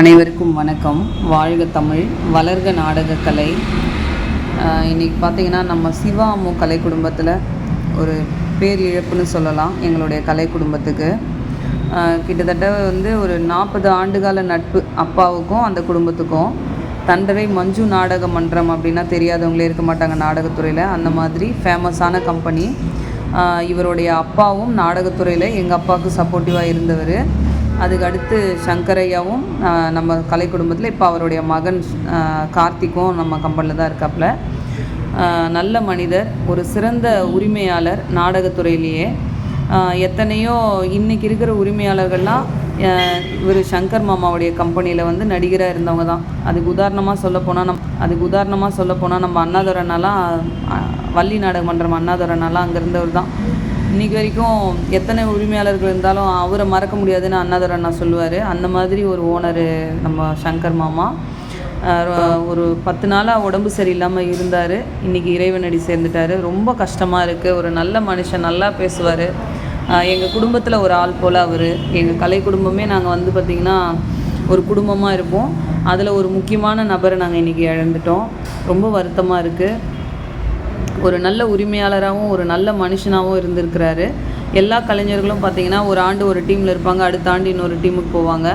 அனைவருக்கும் வணக்கம். வாழ்க தமிழ் வளர்க நாடகக்கலை. இன்றைக்கி இன்னைக்கு பார்த்தீங்கன்னா நம்ம சிவா அம்மு கலை குடும்பத்தில் ஒரு பேர் இழப்புன்னு சொல்லலாம் எங்களுடைய கலை குடும்பத்துக்கு. கிட்டத்தட்ட வந்து ஒரு நாற்பது ஆண்டுகால நட்பு அப்பாவுக்கும் அந்த குடும்பத்துக்கும். தண்டவை மஞ்சு நாடக மன்றம் அப்படின்னா தெரியாதவங்களே இருக்க மாட்டாங்க நாடகத்துறையில். அந்த மாதிரி ஃபேமஸான கம்பெனி இவருடைய அப்பாவும் நாடகத்துறையில் எங்கள் அப்பாவுக்கு சப்போர்ட்டிவாக இருந்தவர். அதுக்கு அடுத்து சங்கரையாவும் நம்ம கலை குடும்பத்தில் இப்போ அவருடைய மகன் கார்த்திக்கும் நம்ம கம்பெனியில் தான் இருக்காப்புல நல்ல மனிதர் ஒரு சிறந்த உரிமையாளர் நாடகத்துறையிலேயே. எத்தனையோ இன்றைக்கி இருக்கிற உரிமையாளர்கள்லாம் இவர் சங்கர் மாமாவுடைய கம்பெனியில் வந்து நடிகராக இருந்தவங்க தான். அதுக்கு உதாரணமாக சொல்லப்போனால் நம் அதுக்கு உதாரணமாக சொல்லப்போனால் நம்ம அண்ணாதுரனாலாம் வள்ளி நாடக மன்றம் அண்ணாதுரனாலாம் அங்கே இருந்தவர் தான். இன்றைக்கி வரைக்கும் எத்தனை உரிமையாளர்கள் இருந்தாலும் அவரை மறக்க முடியாதுன்னு அண்ணாதுரை அண்ணா சொல்லுவார். அந்த மாதிரி ஒரு ஓனரு நம்ம சங்கர் மாமா. ஒரு பத்து நாளாக உடம்பு சரியில்லாமல் இருந்தார். இன்றைக்கி இறைவனடி சேர்ந்துட்டார். ரொம்ப கஷ்டமாக இருக்குது ஒரு நல்ல மனுஷன் நல்லா பேசுவார். எங்கள் குடும்பத்தில் ஒரு ஆள் போல் அவர். எங்கள் கலை குடும்பமே நாங்கள் வந்து பார்த்திங்கன்னா ஒரு குடும்பமாக இருப்போம். அதில் ஒரு முக்கியமான நபரை நாங்கள் இன்றைக்கி இழந்துட்டோம். ரொம்ப வருத்தமாக இருக்குது ஒரு நல்ல உரிமையாளராகவும் ஒரு நல்ல மனுஷனாகவும் இருந்திருக்கிறாரு. எல்லா கலைஞர்களும் பார்த்தீங்கன்னா ஒரு ஆண்டு ஒரு டீமில் இருப்பாங்க அடுத்த ஆண்டு இன்னொரு டீமுக்கு போவாங்க.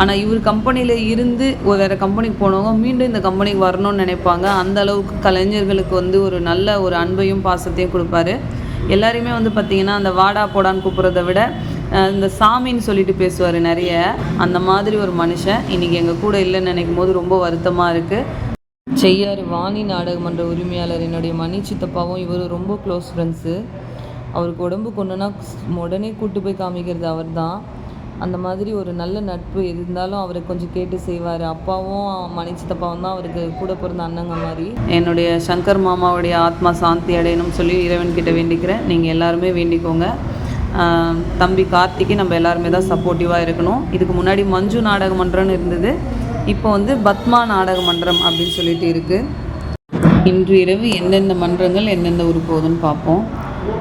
ஆனால் இவர் கம்பெனியில் இருந்து ஒரு வேறு கம்பெனிக்கு போனவங்க மீண்டும் இந்த கம்பெனிக்கு வரணும்னு நினைப்பாங்க. அந்த அளவுக்கு கலைஞர்களுக்கு வந்து ஒரு நல்ல ஒரு அன்பையும் பாசத்தையும் கொடுப்பாரு. எல்லாரையுமே வந்து பார்த்தீங்கன்னா அந்த வாடா போடான்னு கூப்பிட்றத விட இந்த சாமின்னு சொல்லிட்டு பேசுவார் நிறைய. அந்த மாதிரி ஒரு மனுஷன் இன்றைக்கி எங்கள் கூட இல்லைன்னு நினைக்கும் போது ரொம்ப வருத்தமாக இருக்குது செய்யாறு வாணி நாடகமன்ற உரிமையாளர் என்னுடைய மணி சித்தப்பாவும் இவரும் ரொம்ப க்ளோஸ் ஃப்ரெண்ட்ஸு அவருக்கு உடம்பு கொண்டுனா உடனே கூட்டு போய் காமிக்கிறது அவர் தான் அந்த மாதிரி ஒரு நல்ல நட்பு இருந்தாலும் அவரை கொஞ்சம் கேட்டு செய்வார். அப்பாவும் மணி சித்தப்பாவும் தான் அவருக்கு கூட பிறந்த அண்ணங்க மாதிரி. என்னுடைய சங்கர் மாமாவுடைய ஆத்மா சாந்தி அடையணும்னு சொல்லி இறைவன் கிட்ட வேண்டிக்கிறேன். நீங்கள் எல்லாருமே வேண்டிக்கோங்க. தம்பி கார்த்திக்கு நம்ம எல்லாருமே தான் சப்போர்ட்டிவாக இருக்கணும். இதுக்கு முன்னாடி மஞ்சு நாடகமன்றம்னு இருந்தது. இப்போ வந்து பத்மா நாடக மன்றம் அப்படின்னு சொல்லிட்டு இருக்குது இன்று இரவு எந்தெந்த மன்றங்கள் எந்தெந்த ஊர் போகுதுன்னு பார்ப்போம்.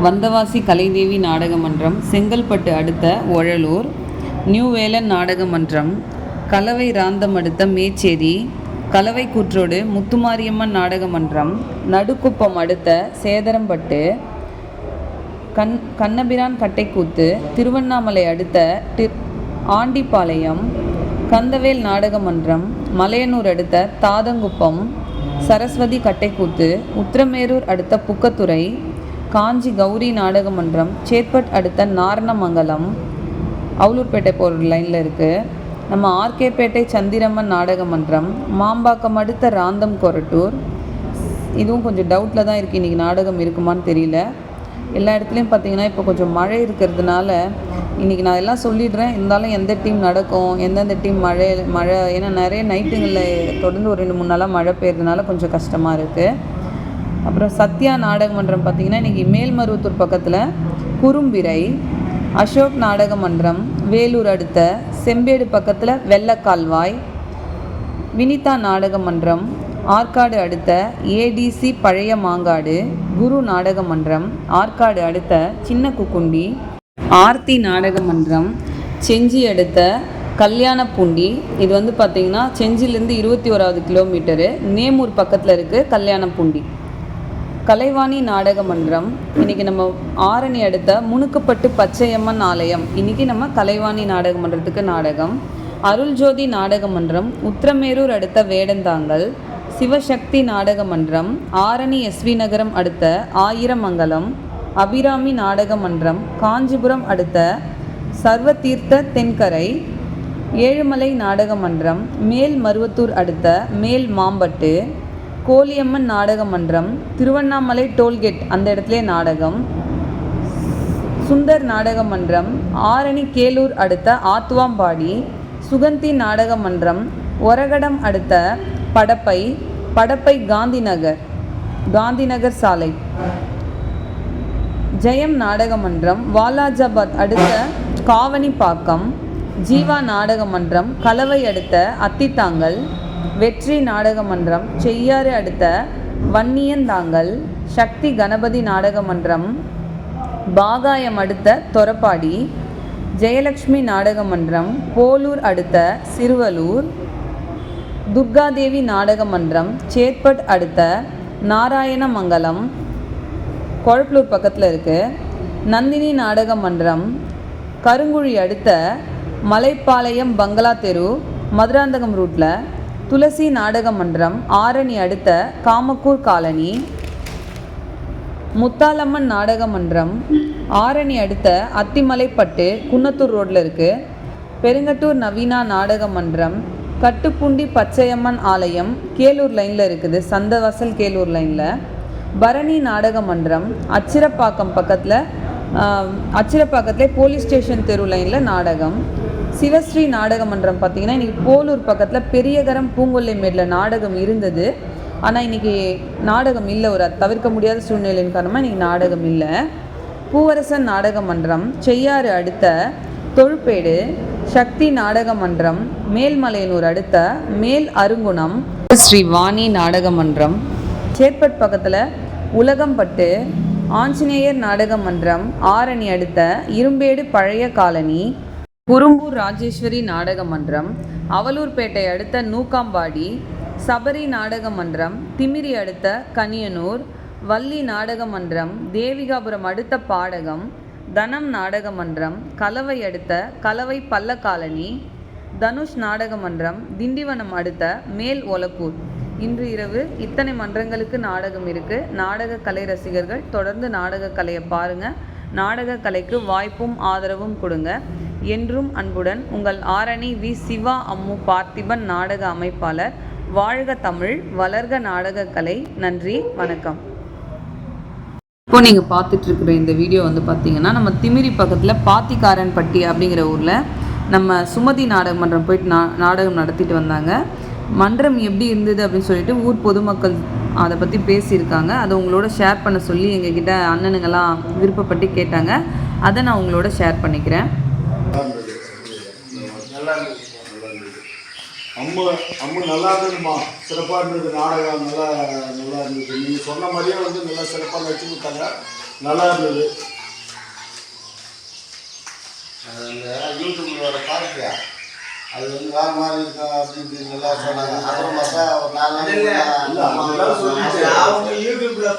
வந்தவாசி கலைதேவி நாடக மன்றம் செங்கல்பட்டு அடுத்த ஒழலூர் நியூ வேலன் நாடக மன்றம் கலவை ராந்தம் அடுத்த மேச்சேரி கலவை கூற்றோடு முத்துமாரியம்மன் நாடக மன்றம் நடுக்குப்பம் அடுத்த சேதரம்பட்டு கண் கண்ணபிரான் கட்டைக்கூத்து திருவண்ணாமலை அடுத்த டி ஆண்டிப்பாளையம் கந்தவேல் நாடக மன்றம் மலையனூர் அடுத்த தாதங்குப்பம் சரஸ்வதி கட்டைக்கூத்து உத்திரமேரூர் அடுத்த புக்கத்துறை காஞ்சி கௌரி நாடக மன்றம் சேத்பட் அடுத்த நாரணமங்கலம் அவுலூர்பேட்டை போகிற லைனில் இருக்குது நம்ம ஆர்கேபேட்டை சந்திரம்மன் நாடக மன்றம் மாம்பாக்கம் அடுத்த ராந்தம் கொரட்டூர். இதுவும் கொஞ்சம் டவுட்டில் தான் இருக்குது இன்றைக்கி நாடகம் இருக்குமான்னு தெரியல. எல்லா இடத்துலையும் பார்த்தீங்கன்னா இப்போ கொஞ்சம் மழை இருக்கிறதுனால இன்றைக்கி நான் எல்லாம் சொல்லிடுறேன். இருந்தாலும் எந்த டீம் நடக்கும் எந்தெந்த டீம் மழை மழை ஏன்னா நிறைய நைட்டுங்களில் தொடர்ந்து ஒரு ரெண்டு மூணு நாளாக மழை பெய்யறதுனால கொஞ்சம் கஷ்டமாக இருக்குது அப்புறம் சத்யா நாடக மன்றம் பார்த்திங்கன்னா இன்றைக்கி மேல்மருவத்தூர் பக்கத்தில் குறும்பிரை அசோக் நாடக மன்றம் வேலூர் அடுத்த செம்பேடு பக்கத்தில் வெள்ளக்கால்வாய் வினிதா நாடக மன்றம் ஆற்காடு அடுத்த ஏடிசி பழைய மாங்காடு குரு நாடக மன்றம் ஆற்காடு அடுத்த சின்ன குக்குண்டி ஆர்த்தி நாடக மன்றம் செஞ்சி அடுத்த கல்யாணப்பூண்டி இது வந்து பார்த்திங்கன்னா செஞ்சிலேருந்து இருபத்தி ஓராவது கிலோமீட்டரு. நேமூர் பக்கத்தில் இருக்குது கல்யாணப்பூண்டி கலைவாணி நாடக மன்றம். இன்னைக்கு நம்ம ஆரணி அடுத்த முணுக்கப்பட்டு பச்சையம்மன் ஆலயம். இன்னைக்கு நம்ம கலைவாணி நாடக மன்றத்துக்கு நாடகம். அருள்ஜோதி நாடக மன்றம். உத்திரமேரூர் அடுத்த வேடந்தாங்கல். சிவசக்தி நாடக மன்றம். ஆரணி எஸ்வி நகரம் அடுத்த ஆயிரமங்கலம். அபிராமி நாடக மன்றம் காஞ்சிபுரம் அடுத்த சர்வதீர்த்த தென்கரை ஏழுமலை நாடக மன்றம் மேல் மருவத்தூர் அடுத்த மேல் மாம்பட்டு கோலியம்மன் நாடக மன்றம் திருவண்ணாமலை டோல்கேட் அந்த இடத்துல நாடகம் சுந்தர் நாடக மன்றம் ஆரணி கேலூர் அடுத்த ஆத்துவாம்பாடி சுகந்தி நாடக மன்றம் ஒரகடம் அடுத்த படப்பை படப்பை காந்திநகர் காந்திநகர் சாலை. ஜெயம் நாடகமன்றம் வாலாஜாபாத் அடுத்த காவனிப்பாக்கம் ஜீவா நாடகமன்றம் கலவை அடுத்த அத்தித்தாங்கல் வெற்றி நாடகமன்றம் செய்யாறு அடுத்த வன்னியந்தாங்கல் சக்தி கணபதி நாடகமன்றம் பாகாயம் அடுத்த தொரப்பாடி ஜெயலக்ஷ்மி நாடகமன்றம் போலூர் அடுத்த சிறுவலூர் துர்காதேவி நாடகமன்றம் சேத்பட் அடுத்த நாராயணமங்கலம் கொழப்பலூர் பக்கத்தில் இருக்குது நந்தினி நாடக மன்றம் கருங்குழி அடுத்த மலைப்பாளையம் பங்களா தெரு மதுராந்தகம் ரூட்டில் துளசி நாடக மன்றம் ஆரணி அடுத்த காமக்கூர் காலனி. முத்தாலம்மன் நாடக மன்றம் ஆரணி அடுத்த அத்திமலைப்பட்டு குன்னத்தூர் ரோட்டில் இருக்குது பெருங்கட்டூர் நவீனா நாடக மன்றம் கட்டுப்புண்டி பச்சையம்மன் ஆலயம் கேலூர் லைனில் இருக்குது. சந்தவாசல் கேலூர் லைனில். பரணி நாடக மன்றம் அச்சிரப்பாக்கம் பக்கத்தில் அச்சிரப்பாக்கத்தில் போலீஸ் ஸ்டேஷன் தெரு லைனில் நாடகம். சிவஸ்ரீ நாடக மன்றம் பார்த்தீங்கன்னா இன்றைக்கி போலூர் பக்கத்தில் பெரியகரம் பூங்கொல்லைமேடில் நாடகம் இருந்தது. ஆனால் இன்றைக்கி நாடகம் இல்லை ஒரு தவிர்க்க முடியாத சூழ்நிலையின் காரணமாக இன்றைக்கி நாடகம் இல்லை. பூவரசன் நாடக மன்றம் செய்யாறு அடுத்த தொழுப்பேடு சக்தி நாடக மன்றம் மேல்மலையனூர் அடுத்த மேல் அருங்குணம் ஸ்ரீ வாணி நாடக மன்றம். சேர்பட் பக்கத்தில் உலகம்பட்டு ஆஞ்சநேயர் நாடக மன்றம் ஆரணி அடுத்த இரும்பேடு பழைய காலனி குறும்பூர் ராஜேஸ்வரி நாடக மன்றம் அவலூர்பேட்டை அடுத்த நூக்காம்பாடி சபரி நாடக மன்றம் திமிரி அடுத்த கனியனூர் வள்ளி நாடக மன்றம் தேவிகாபுரம் அடுத்த பாடகம் தனம் நாடக மன்றம் கலவை அடுத்த கலவை பள்ளக்காலனி தனுஷ் நாடக மன்றம் திண்டிவனம் அடுத்த மேல் ஒலப்பூர் இன்று இரவு இத்தனை மன்றங்களுக்கு நாடகம் இருக்குது நாடக கலை ரசிகர்கள் தொடர்ந்து நாடக கலையை பாருங்க. நாடக கலைக்கு வாய்ப்பும் ஆதரவும் கொடுங்க. என்றும் அன்புடன் உங்கள் ஆரணி வி. சிவா அம்மு பார்த்திபன் நாடக அமைப்பாளர் வாழ்க தமிழ் வளர்க நாடக கலை. நன்றி வணக்கம். இப்போ நீங்கள் பார்த்துட்டு இருக்கிற இந்த வீடியோ வந்து பார்த்தீங்கன்னா நம்ம திமிரி பக்கத்தில் பாத்திக்காரன்பட்டி அப்படிங்கிற ஊரில் நம்ம சுமதி நாடக மன்றம் போயிட்டு நா நாடகம் நடத்திட்டு வந்தாங்க. மன்றம் எப்படி இருந்தது அப்படின்னு சொல்லிட்டு ஊர் பொதுமக்கள் அதை பற்றி பேசியிருக்காங்க. அதை உங்களோட ஷேர் பண்ண சொல்லி எங்ககிட்ட அண்ணனுங்கெல்லாம் விருப்பப்பட்டு கேட்டாங்க. அதை நான் உங்களோட ஷேர் பண்ணிக்கிறேன். அம்மு அம்மு நல்லா இருந்ததுமா சிறப்பாக இருந்தது. நாடகம் நல்லா நல்லா இருந்தது. நீங்கள் சொன்ன மாதிரியே வந்து நல்லா சிறப்பாக நடிச்சு கொடுத்தாங்க. நல்லா இருந்தது. அந்த யூடியூப்ல பார்த்தியா அது வந்து வேற மாதிரி இருக்கும் அப்படின்னு நல்லா சொன்னாங்க. அப்புறம் பார்த்தா ஒரு நாலு நாள் அவங்க யூடியூப்ல